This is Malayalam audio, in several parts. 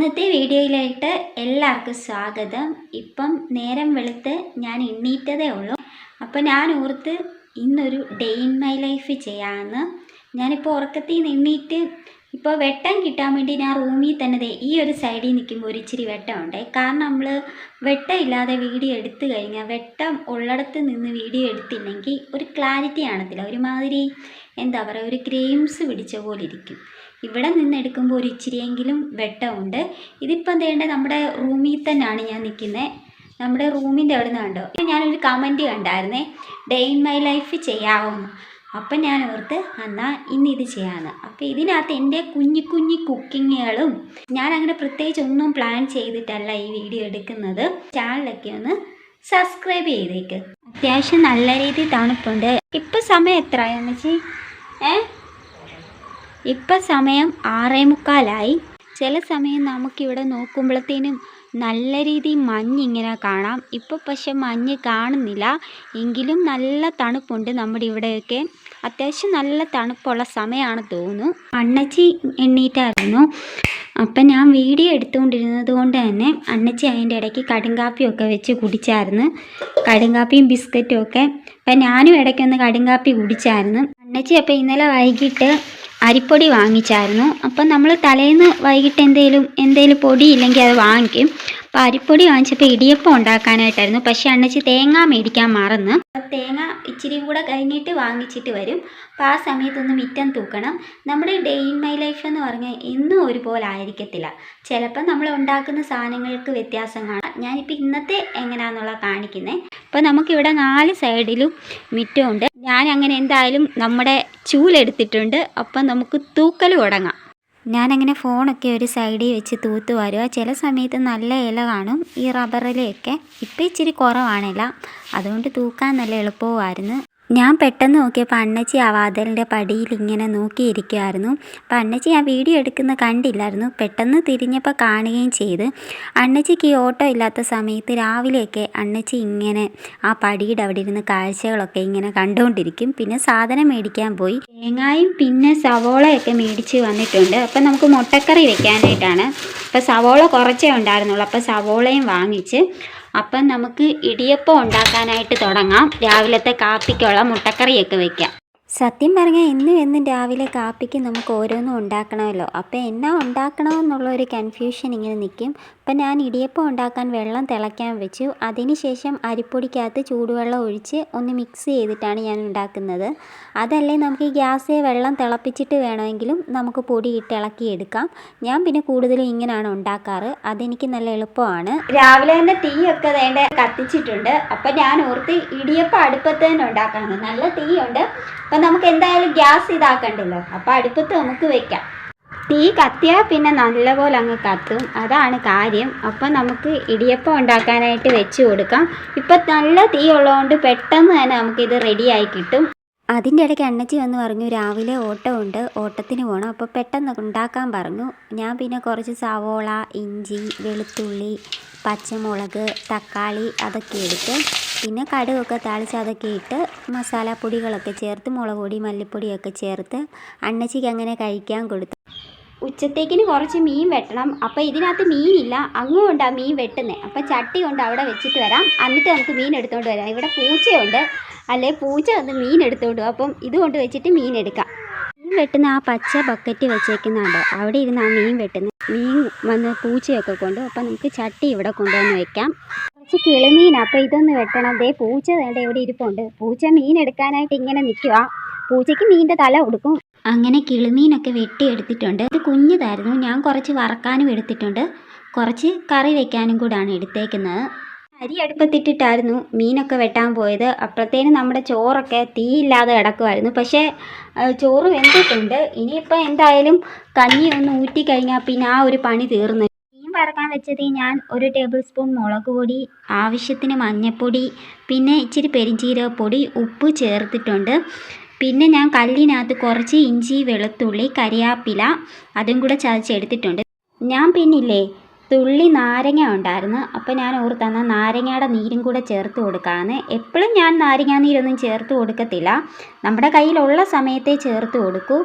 ഇന്നത്തെ വീഡിയോയിലായിട്ട് എല്ലാവർക്കും സ്വാഗതം. ഇപ്പം നേരം വെളുത്ത് ഞാൻ എണ്ണീറ്റതേ ഉള്ളൂ. അപ്പോൾ ഞാൻ ഓർത്ത് ഇന്നൊരു ഡേ ഇൻ മൈ ലൈഫ് ചെയ്യാമെന്ന് ഞാനിപ്പോൾ ഉറക്കത്തിൽ നിന്ന് എണ്ണീറ്റ് ഇപ്പോൾ വെട്ടം കിട്ടാൻ വേണ്ടി ഞാൻ റൂമിൽ തന്നെ ഈ ഒരു സൈഡിൽ നിൽക്കുമ്പോൾ ഒരു ഇച്ചിരി വെട്ടമുണ്ട്. കാരണം നമ്മൾ വെട്ടം ഇല്ലാതെ വീഡിയോ എടുത്തു കഴിഞ്ഞാൽ വെട്ടം ഉള്ളിടത്ത് നിന്ന് വീഡിയോ എടുത്തില്ലെങ്കിൽ ഒരു ക്ലാരിറ്റി കാണത്തില്ല. ഒരുമാതിരി എന്താ പറയുക ഒരു ക്രീംസ് പിടിച്ച പോലെ ഇരിക്കും. ഇവിടെ നിന്ന് എടുക്കുമ്പോൾ ഒരു ഇച്ചിരിയെങ്കിലും വെട്ടമുണ്ട്. ഇതിപ്പം തേണ്ട നമ്മുടെ റൂമിൽ തന്നെയാണ് ഞാൻ നിൽക്കുന്നത്. നമ്മുടെ റൂമിന്റെ അവിടെ നിന്ന് കണ്ടോ? ഞാനൊരു കമന്റ് കണ്ടായിരുന്നേ ഡേ ഇൻ മൈ ലൈഫ് ചെയ്യാവുന്നു. അപ്പം ഞാൻ ഓർത്ത് എന്നാൽ ഇന്ന് ഇത് ചെയ്യാമെന്ന് അപ്പോൾ ഇതിനകത്ത് എന്റെ കുഞ്ഞു കുഞ്ഞു കുക്കിങ്ങുകളും ഞാൻ അങ്ങനെ പ്രത്യേകിച്ച് ഒന്നും പ്ലാൻ ചെയ്തിട്ടല്ല ഈ വീഡിയോ എടുക്കുന്നത്. ചാനലൊക്കെ ഒന്ന് സബ്സ്ക്രൈബ് ചെയ്തേക്ക്. അത്യാവശ്യം നല്ല രീതിയിൽ തണുപ്പുണ്ട്. ഇപ്പം സമയം എത്രയാണെന്ന് വെച്ചാൽ ഏ? ഇപ്പം സമയം ആറേ മുക്കാലായി ചില സമയം നമുക്കിവിടെ നോക്കുമ്പോഴത്തേനും നല്ല രീതിയിൽ മഞ്ഞ് ഇങ്ങനെ കാണാം. ഇപ്പോൾ പക്ഷെ മഞ്ഞ് കാണുന്നില്ല. എങ്കിലും നല്ല തണുപ്പുണ്ട് നമ്മുടെ ഇവിടെയൊക്കെ അത്യാവശ്യം നല്ല തണുപ്പുള്ള സമയമാണ് തോന്നുന്നു. അണ്ണച്ചി എണ്ണീറ്റായിരുന്നു. അപ്പം ഞാൻ വീഡിയോ എടുത്തുകൊണ്ടിരുന്നത് കൊണ്ട് തന്നെ അണ്ണച്ചി അതിന്റെ ഇടയ്ക്ക് കടുങ്കാപ്പിയൊക്കെ വെച്ച് കുടിച്ചായിരുന്നു. കടുങ്കാപ്പിയും ബിസ്ക്കറ്റും ഒക്കെ. അപ്പം ഞാനും ഇടയ്ക്കൊന്ന് കടുങ്കാപ്പി കുടിച്ചായിരുന്നു. അണ്ണച്ചി അപ്പം ഇന്നലെ വൈകിട്ട് അരിപ്പൊടി വാങ്ങിച്ചായിരുന്നു. അപ്പം നമ്മൾ തലേന്ന് വൈകിട്ട് എന്തെങ്കിലും എന്തെങ്കിലും പൊടി ഇല്ലെങ്കിൽ അത് വാങ്ങിക്കും. അപ്പോൾ അരിപ്പൊടി വാങ്ങിച്ചപ്പോൾ ഇടിയപ്പം ഉണ്ടാക്കാനായിട്ടായിരുന്നു. പക്ഷേ അണ്ണച്ചി തേങ്ങ മേടിക്കാൻ മറന്ന്. തേങ്ങ ഇച്ചിരി കൂടെ കഴിഞ്ഞിട്ട് വാങ്ങിച്ചിട്ട് വരും. അപ്പോൾ ആ സമയത്തൊന്ന് മിറ്റം തൂക്കണം. നമ്മുടെ ഡേ ഇൻ മൈ ലൈഫ് എന്ന് പറഞ്ഞാൽ എന്നും ഒരുപോലെ ആയിരിക്കത്തില്ല. ചിലപ്പോൾ നമ്മൾ ഉണ്ടാക്കുന്ന സാധനങ്ങൾക്ക് വ്യത്യാസം കാണാം. ഞാനിപ്പോൾ ഇന്നത്തെ എങ്ങനെയാണെന്നുള്ള കാണിക്കുന്നത് അപ്പോൾ നമുക്കിവിടെ നാല് സൈഡിലും മിറ്റമുണ്ട്. ഞാൻ അങ്ങനെ എന്തായാലും നമ്മുടെ ചൂലെടുത്തിട്ടുണ്ട്. അപ്പം നമുക്ക് തൂക്കൽ തുടങ്ങാം. ഞാനങ്ങനെ ഫോണൊക്കെ ഒരു സൈഡിൽ വെച്ച് തൂത്ത് വരുക. ചില സമയത്ത് നല്ല ഇല കാണും. ഈ റബ്ബറിലെയൊക്കെ ഇപ്പം ഇച്ചിരി കുറവാണില്ല അതുകൊണ്ട് തൂക്കാൻ നല്ല എളുപ്പവുമായിരുന്നു ഞാൻ പെട്ടെന്ന് നോക്കിയപ്പോൾ അണ്ണച്ചി ആ വാതിലിന്റെ പടിയിൽ ഇങ്ങനെ നോക്കിയിരിക്കുമായിരുന്നു അപ്പം അണ്ണച്ചി ആ വീഡിയോ എടുക്കുന്ന കണ്ടില്ലായിരുന്നു. പെട്ടെന്ന് തിരിഞ്ഞപ്പോൾ കാണുകയും ചെയ്ത്. അണ്ണച്ചിക്ക് ഈ ഓട്ടോ ഇല്ലാത്ത സമയത്ത് രാവിലെയൊക്കെ അണ്ണച്ചി ഇങ്ങനെ ആ പടിയുടെ അവിടെ ഇരുന്ന് കാഴ്ചകളൊക്കെ ഇങ്ങനെ കണ്ടുകൊണ്ടിരിക്കും. പിന്നെ സാധനം മേടിക്കാൻ പോയി. തേങ്ങായും പിന്നെ സവോളയൊക്കെ മേടിച്ച് വന്നിട്ടുണ്ട്. അപ്പം നമുക്ക് മുട്ടക്കറി വെക്കാനായിട്ടാണ്. അപ്പം സവോള കുറച്ചേ ഉണ്ടായിരുന്നുള്ളൂ. അപ്പം സവോളയും വാങ്ങിച്ച് അപ്പം നമുക്ക് ഇടിയപ്പം ഉണ്ടാക്കാനായിട്ട് തുടങ്ങാം. രാവിലത്തെ കാപ്പിക്കുള്ള മുട്ടക്കറിയൊക്കെ വെക്കാം. സത്യം പറഞ്ഞാൽ എന്നും എന്നും രാവിലെ കാപ്പിക്ക് നമുക്ക് ഓരോന്നും ഉണ്ടാക്കണമല്ലോ. അപ്പോൾ എന്നാ ഉണ്ടാക്കണമെന്നുള്ള ഒരു കൺഫ്യൂഷൻ ഇങ്ങനെ നിൽക്കും അപ്പം ഞാൻ ഇടിയപ്പം ഉണ്ടാക്കാൻ വെള്ളം തിളയ്ക്കാൻ വെച്ചു. അതിനുശേഷം അരിപ്പൊടിക്കകത്ത് ചൂടുവെള്ളം ഒഴിച്ച് ഒന്ന് മിക്സ് ചെയ്തിട്ടാണ് ഞാൻ ഉണ്ടാക്കുന്നത്. അതല്ലേ നമുക്ക് ഈ ഗ്യാസിൽ വെള്ളം തിളപ്പിച്ചിട്ട് വേണമെങ്കിലും നമുക്ക് പൊടി ഇട്ട് ഇളക്കിയെടുക്കാം ഞാൻ പിന്നെ കൂടുതലും ഇങ്ങനെയാണ് ഉണ്ടാക്കാറ്. അതെനിക്ക് നല്ല എളുപ്പമാണ്. രാവിലെ തന്നെ തീയൊക്കെ വേണ്ട കത്തിച്ചിട്ടുണ്ട്. അപ്പം ഞാൻ ഓർത്ത് ഇടിയപ്പം അടുപ്പത്ത് തന്നെ ഉണ്ടാക്കണം. നല്ല തീയുണ്ട്. അപ്പം നമുക്ക് എന്തായാലും ഗ്യാസ് ഇതാക്കണ്ടല്ലോ. അപ്പോൾ അടുപ്പത്ത് നമുക്ക് വെക്കാം. തീ കത്തിയാൽ പിന്നെ നല്ലപോലെ അങ്ങ് കത്തും. അതാണ് കാര്യം. അപ്പം നമുക്ക് ഇടിയപ്പം ഉണ്ടാക്കാനായിട്ട് വെച്ച് കൊടുക്കാം. ഇപ്പം നല്ല തീ ഉള്ളതുകൊണ്ട് പെട്ടെന്ന് തന്നെ നമുക്കിത് റെഡിയായി കിട്ടും. അതിന്റെ ഇടയ്ക്ക് അണ്ണച്ചി വന്ന് പറഞ്ഞു രാവിലെ ഓട്ടം ഉണ്ട്. ഓട്ടത്തിന് പോകണം അപ്പോൾ പെട്ടെന്ന് ഉണ്ടാക്കാൻ പറഞ്ഞു. ഞാൻ പിന്നെ കുറച്ച് സവോള ഇഞ്ചി വെളുത്തുള്ളി പച്ചമുളക് തക്കാളി അതൊക്കെ എടുത്ത് പിന്നെ കടുകൊക്കെ താളിച്ച് അതൊക്കെ ഇട്ട് മസാലപ്പൊടികളൊക്കെ ചേർത്ത് മുളക് പൊടി മല്ലിപ്പൊടിയൊക്കെ ചേർത്ത് അണ്ണച്ചിക്ക് അങ്ങനെ കഴിക്കാൻ കൊടുത്തു. ഉച്ചത്തേക്കിന് കുറച്ച് മീൻ വെട്ടണം. അപ്പോൾ ഇതിനകത്ത് മീനില്ല. അങ്ങും കൊണ്ട് മീൻ വെട്ടുന്നത് അപ്പോൾ ചട്ടി കൊണ്ട് അവിടെ വെച്ചിട്ട് വരാം. എന്നിട്ട് നമുക്ക് മീൻ എടുത്തുകൊണ്ട് വരാം. ഇവിടെ പൂച്ചയുണ്ട്. അല്ലെ? പൂച്ച വന്ന് മീൻ എടുത്തുകൊണ്ട് അപ്പം ഇതുകൊണ്ട് വെച്ചിട്ട് മീൻ എടുക്കാം. മീൻ വെട്ടുന്ന ആ പച്ച ബക്കറ്റ് വെച്ചേക്കുന്നുണ്ടോ. അവിടെ ഇരുന്ന് ആ മീൻ വെട്ടുന്നത് മീൻ വന്ന് പൂച്ചയൊക്കെ കൊണ്ട്. അപ്പം നമുക്ക് ചട്ടി ഇവിടെ കൊണ്ടുവന്ന് വെക്കാം. കുറച്ച് കിളിമീൻ. അപ്പോൾ ഇതൊന്ന് വെട്ടണം. ദേ പൂച്ച വേണ്ട ഇവിടെ ഇരിപ്പുണ്ട്. പൂച്ച മീൻ എടുക്കാനായിട്ട് ഇങ്ങനെ നിൽക്കുക പൂച്ചയ്ക്ക് മീനിന്റെ തല കൊടുക്കും അങ്ങനെ കിളിമീനൊക്കെ വെട്ടിയെടുത്തിട്ടുണ്ട് ഇത് കുഞ്ഞതായിരുന്നു. ഞാൻ കുറച്ച് വറക്കാനും എടുത്തിട്ടുണ്ട്. കുറച്ച് കറി വെക്കാനും കൂടാണ് എടുത്തേക്കുന്നത്. അരി അടുപ്പത്തിട്ടിട്ടായിരുന്നു മീനൊക്കെ വെട്ടാൻ പോയത്. അപ്പോഴത്തേനും നമ്മുടെ ചോറൊക്കെ തീയില്ലാതെ കിടക്കുമായിരുന്നു പക്ഷേ ചോറ് വെന്തിട്ടുണ്ട്. ഇനിയിപ്പോൾ എന്തായാലും കഞ്ഞി ഒന്ന് ഊറ്റി കഴിഞ്ഞാൽ പിന്നെ ആ ഒരു പണി തീർന്നു വറക്കാൻ വെച്ചത് ഞാൻ ഒരു ടേബിൾ സ്പൂൺ മുളക് പൊടി ആവശ്യത്തിന് മഞ്ഞൾപ്പൊടി പിന്നെ ഇച്ചിരി പെരിഞ്ചീരകപ്പൊടി ഉപ്പ് ചേർത്തിട്ടുണ്ട്. പിന്നെ ഞാൻ കല്ലിനകത്ത് കുറച്ച് ഇഞ്ചി വെളുത്തുള്ളി കരിയാപ്പില അതും കൂടെ ചതച്ചെടുത്തിട്ടുണ്ട് ഞാൻ പിന്നില്ലേ തുള്ളി നാരങ്ങ ഉണ്ടായിരുന്നു. അപ്പോൾ ഞാൻ ഓർത്തന്ന നാരങ്ങയുടെ നീരും കൂടെ ചേർത്ത് കൊടുക്കാമെന്ന് എപ്പോഴും ഞാൻ നാരങ്ങാ നീരൊന്നും ചേർത്ത് കൊടുക്കത്തില്ല. നമ്മുടെ കയ്യിലുള്ള സമയത്തെ ചേർത്ത് കൊടുക്കൂ.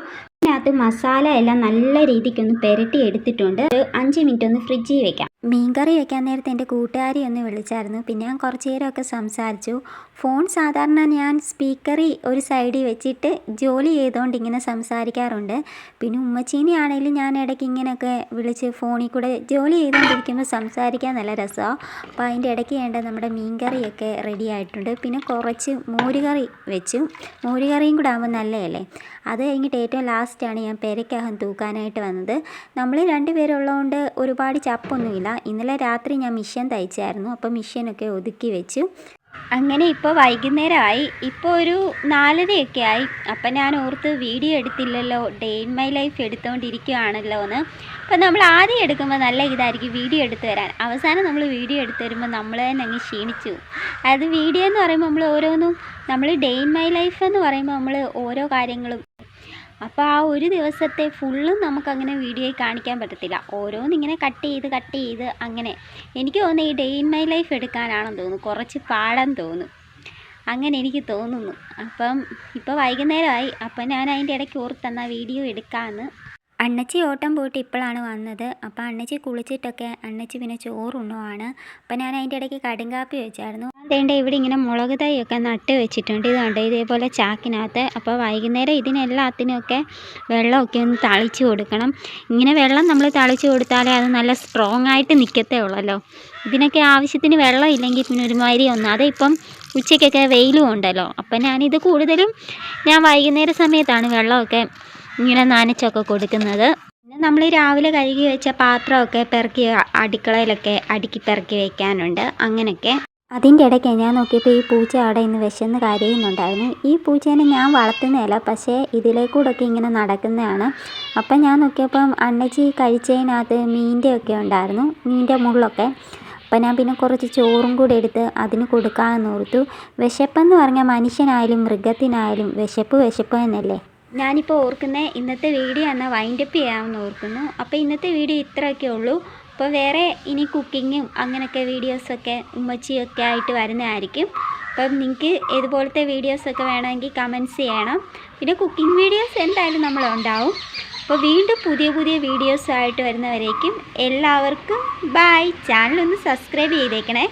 അതിനകത്ത് മസാല എല്ലാം നല്ല രീതിക്ക് ഒന്ന് പുരട്ടി എടുത്തിട്ടുണ്ട്. ഒരു അഞ്ച് മിനിറ്റ് ഒന്ന് ഫ്രിഡ്ജിൽ വെക്കാം. മീൻകറി വെക്കാൻ നേരത്തെ എന്റെ കൂട്ടുകാരി ഒന്ന് വിളിച്ചായിരുന്നു. പിന്നെ ഞാൻ കുറച്ച് നേരമൊക്കെ സംസാരിച്ചു. ഫോൺ സാധാരണ ഞാൻ സ്പീക്കറിൽ ഒരു സൈഡിൽ വെച്ചിട്ട് ജോലി ചെയ്തുകൊണ്ട് ഇങ്ങനെ സംസാരിക്കാറുണ്ട്. പിന്നെ ഉമ്മച്ചീനെ ആണെങ്കിലും ഞാൻ ഇടയ്ക്ക് ഇങ്ങനെയൊക്കെ വിളിച്ച് ഫോണിൽ കൂടെ ജോലി ചെയ്തുകൊണ്ടിരിക്കുമ്പോൾ സംസാരിക്കാൻ നല്ല രസമാണ് അപ്പോൾ അതിന്റെ ഇടയ്ക്ക് വേണ്ട നമ്മുടെ മീൻകറിയൊക്കെ റെഡി ആയിട്ടുണ്ട്. പിന്നെ കുറച്ച് മോരുകറി വെച്ചു. മോരുകറിയും കൂടെ ആകുമ്പോൾ നല്ലതല്ലേ? അത് കഴിഞ്ഞിട്ട് ഏറ്റവും ലാസ്റ്റാണ് ഞാൻ പെരക്കകം തൂക്കാനായിട്ട് വന്നത്. നമ്മൾ രണ്ടുപേരുള്ളതുകൊണ്ട് ഒരുപാട് ചപ്പൊന്നുമില്ല. ഇന്നലെ രാത്രി ഞാൻ മിഷ്യൻ തയ്ച്ചായിരുന്നു. അപ്പോൾ മിഷ്യനൊക്കെ ഒതുക്കി വെച്ചു. അങ്ങനെ ഇപ്പോൾ വൈകുന്നേരമായി. ഇപ്പോൾ ഒരു നാലരയൊക്കെ ആയി അപ്പം ഞാൻ ഓർത്ത് വീഡിയോ എടുത്തില്ലല്ലോ. ഡേ ഇൻ മൈ ലൈഫ് എടുത്തുകൊണ്ടിരിക്കുകയാണല്ലോ എന്ന്. അപ്പം നമ്മൾ ആദ്യം എടുക്കുമ്പോൾ നല്ല ഇതായിരിക്കും വീഡിയോ എടുത്ത് തരാൻ. അവസാനം നമ്മൾ വീഡിയോ എടുത്ത് വരുമ്പോൾ നമ്മൾ തന്നെ അങ്ങ് ക്ഷീണിച്ചു. അതായത് വീഡിയോ എന്ന് പറയുമ്പോൾ നമ്മൾ ഓരോന്നും നമ്മൾ ഡേ ഇൻ മൈ ലൈഫ് എന്ന് പറയുമ്പോൾ നമ്മൾ ഓരോ കാര്യങ്ങളും അപ്പോൾ ആ ഒരു ദിവസത്തെ ഫുള്ളും നമുക്കങ്ങനെ വീഡിയോയിൽ കാണിക്കാൻ പറ്റത്തില്ല. ഓരോന്നിങ്ങനെ കട്ട് ചെയ്ത് കട്ട് ചെയ്ത് അങ്ങനെ. എനിക്ക് തോന്നുന്നു ഈ ഡേ ഇൻ മൈ ലൈഫ് എടുക്കാനാണെന്ന് തോന്നുന്നു. കുറച്ച് പാടാൻ തോന്നും. അങ്ങനെ എനിക്ക് തോന്നുന്നു. അപ്പം ഇപ്പോൾ വൈകുന്നേരമായി. അപ്പം ഞാൻ അതിന്റെ ഇടയ്ക്ക് ഓർത്തെന്നാൽ വീഡിയോ എടുക്കാമെന്ന് അണ്ണച്ചി ഓട്ടം പോയിട്ട് ഇപ്പോഴാണ് വന്നത്. അപ്പോൾ അണ്ണച്ചി കുളിച്ചിട്ടൊക്കെ അണ്ണച്ചി പിന്നെ ചോറുണ്ണുവാണ്. അപ്പോൾ ഞാൻ അതിന്റെ ഇടയ്ക്ക് കടുങ്കാപ്പി വെച്ചായിരുന്നു. അതേണ്ട ഇവിടെ ഇങ്ങനെ മുളക് തൈയൊക്കെ നട്ട് വെച്ചിട്ടുണ്ട്. ഇതുണ്ട് ഇതേപോലെ ചാക്കിനകത്ത്. അപ്പോൾ വൈകുന്നേരം ഇതിനെല്ലാത്തിനുമൊക്കെ വെള്ളമൊക്കെ ഒന്ന് തളിച്ച് കൊടുക്കണം. ഇങ്ങനെ വെള്ളം നമ്മൾ തളിച്ച് കൊടുത്താലേ അത് നല്ല സ്ട്രോങ് ആയിട്ട് നിൽക്കത്തേ ഉള്ളല്ലോ. ഇതിനൊക്കെ ആവശ്യത്തിന് വെള്ളം ഇല്ലെങ്കിൽ പിന്നെ ഒരുമാതിരി ഒന്ന്. അതിപ്പം ഉച്ചയ്ക്കൊക്കെ വെയിലും ഉണ്ടല്ലോ. അപ്പം ഞാനിത് കൂടുതലും ഞാൻ വൈകുന്നേര സമയത്താണ് വെള്ളമൊക്കെ ഇങ്ങനെ നനച്ചൊക്കെ കൊടുക്കുന്നത്. പിന്നെ നമ്മൾ രാവിലെ കഴുകി വെച്ച പാത്രമൊക്കെ പെറുക്കി അടുക്കളയിലൊക്കെ അടുക്കി പെറുക്കി വെക്കാനുണ്ട്. അങ്ങനെയൊക്കെ. അതിന്റെ ഇടയ്ക്ക് ഞാൻ നോക്കിയപ്പോൾ ഈ പൂച്ച അവിടെ ഇന്ന് വിശന്ന് കരയുന്നുണ്ടായിരുന്നു. ഈ പൂച്ചേനെ ഞാൻ വളർത്തുന്നതല്ല പക്ഷേ ഇതിലേക്കൂടൊക്കെ ഇങ്ങനെ നടക്കുന്നതാണ്. അപ്പം ഞാൻ നോക്കിയപ്പം അണ്ണച്ചി കഴിച്ചതിനകത്ത് മീന്റെ ഒക്കെ ഉണ്ടായിരുന്നു മീന്റെ മുള്ളൊക്കെ. അപ്പം ഞാൻ പിന്നെ കുറച്ച് ചോറും കൂടി എടുത്ത് അതിന് കൊടുക്കാമെന്ന് ഓർത്തു. വിശപ്പെന്ന് പറഞ്ഞാൽ മനുഷ്യനായാലും മൃഗത്തിനായാലും വിശപ്പ് വിശപ്പ് തന്നെയല്ലേ? ഞാനിപ്പോൾ ഓർക്കുന്നത് ഇന്നത്തെ വീഡിയോ എന്നാൽ വൈൻഡപ്പ് ചെയ്യാമെന്ന് ഓർക്കുന്നു. അപ്പോൾ ഇന്നത്തെ വീഡിയോ ഇത്രയൊക്കെ ഉള്ളൂ. അപ്പോൾ വേറെ ഇനി കുക്കിങ്ങും അങ്ങനെയൊക്കെ വീഡിയോസൊക്കെ ഉമ്മച്ചിയൊക്കെ ആയിട്ട് വരുന്നതായിരിക്കും. അപ്പം നിങ്ങൾക്ക് ഇതുപോലത്തെ വീഡിയോസൊക്കെ വേണമെങ്കിൽ കമൻസ് ചെയ്യണം. പിന്നെ കുക്കിംഗ് വീഡിയോസ് എന്തായാലും നമ്മൾ ഉണ്ടാവും അപ്പോൾ വീണ്ടും പുതിയ പുതിയ വീഡിയോസായിട്ട് വരുന്നവരേക്കും എല്ലാവർക്കും ബായ് ചാനലൊന്ന് സബ്സ്ക്രൈബ് ചെയ്തേക്കണേ.